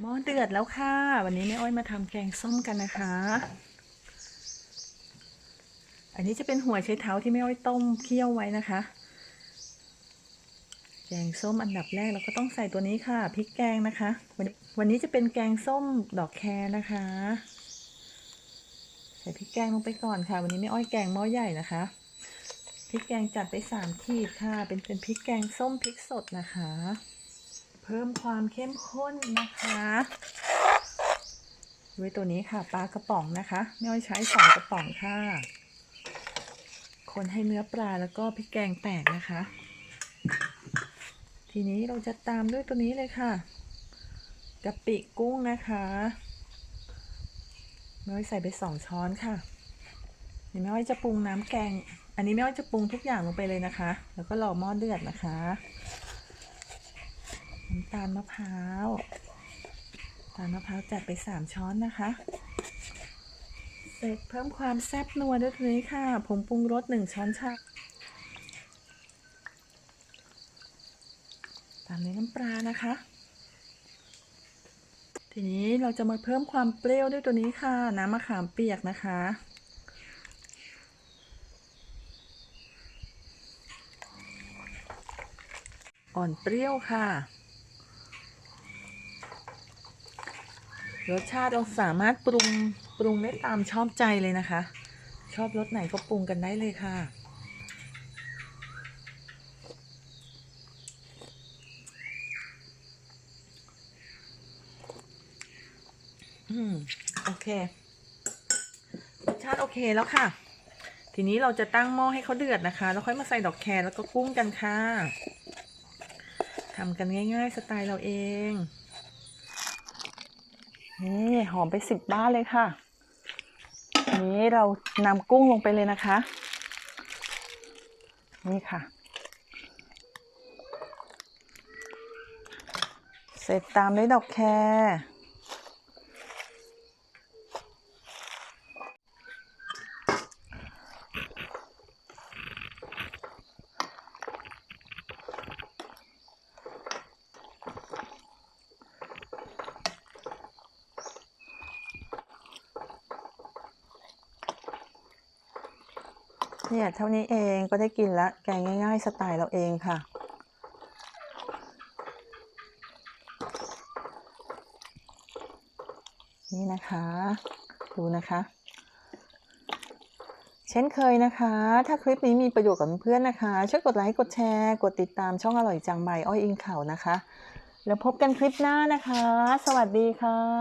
หม้อเดือดแล้วค่ะ วันนี้แม่อ้อยมาทำแกงส้มกันนะคะ อันนี้จะเป็นหัวไชเท้าที่แม่อ้อยต้มเคี่ยวไว้นะคะ แกงส้มอันดับแรกเราก็ต้องใส่ตัวนี้ค่ะพริกแกงนะคะ วันนี้วันนี้จะเป็นแกงส้มดอกแครนะคะ ใส่พริกแกงลงไปก่อนค่ะ วันนี้แม่อ้อยแกงหม้อใหญ่นะคะพริกแกงจัดไปสามขีดค่ะ เป็นเป็นพริกแกงส้มพริกสดนะคะ พิ่มความเข้มข้นนะคะด้วยตัวนี้ค่ะปลากระป๋องนะคะแม่อ้อยใช้สองกระป๋องค่ะ คนให้เนื้อปลาแล้วก็พริกแกงแตกนะคะ ทีนี้เราจะตามด้วยตัวนี้เลยค่ะกะปิกุ้งนะคะแม่อ้อยใส่ไปสองช้อนค่ะเดี๋ยวแม่อ้อยจะปรุงน้ำแกง อันนี้แม่อ้อยจะปรุงทุกอย่างลงไปเลยนะคะ แล้วก็รอหม้อเดือดนะคะาลมะพร้าว ตาลมะพร้าวจัดไปสามช้อนนะคะเสร็จเพิ่มความแซ่บนัวด้วยตัวนี้ค่ะผงปรุงรสหนึ่งช้อนชาตามด้วยน้ำปลานะคะ ทีนี้เราจะมาเพิ่มความเปรี้ยวด้วยตัวนี้ค่ะ น้ำมะขามเปียกนะคะอ่อนเปรี้ยวค่ะ รสชาติเราสามารถปรุงปรุงได้ตามชอบใจเลยนะคะ ชอบรสไหนก็ปรุงกันได้เลยค่ะ อืม โอเค รสชาติโอเคแล้วค่ะ ทีนี้เราจะตั้งหม้อให้เขาเดือดนะคะ แล้วค่อยมาใส่ดอกแครแล้วก็กุ้งกันค่ะทำกันง่าย ๆ สไตล์เราเอง นี่หอมไปสิบบ้านเลยค่ะ นี้เรานำกุ้งลงไปเลยนะคะ นี่ค่ะ เสร็จตามด้วยดอกแคร เนี่ยเท่านี้เองก็ได้กินละแกงง่าย ๆ สไตล์เราเองค่ะ นี่นะคะ ดูนะคะ เช่นเคยนะคะ ถ้าคลิปนี้มีประโยชน์กับเพื่อนนะคะ ช่วยกดไลค์กดแชร์ กดติดตามช่องอร่อยจังใบอ้อยอิงเข่านะคะ แล้วพบกันคลิปหน้านะคะ สวัสดีค่ะ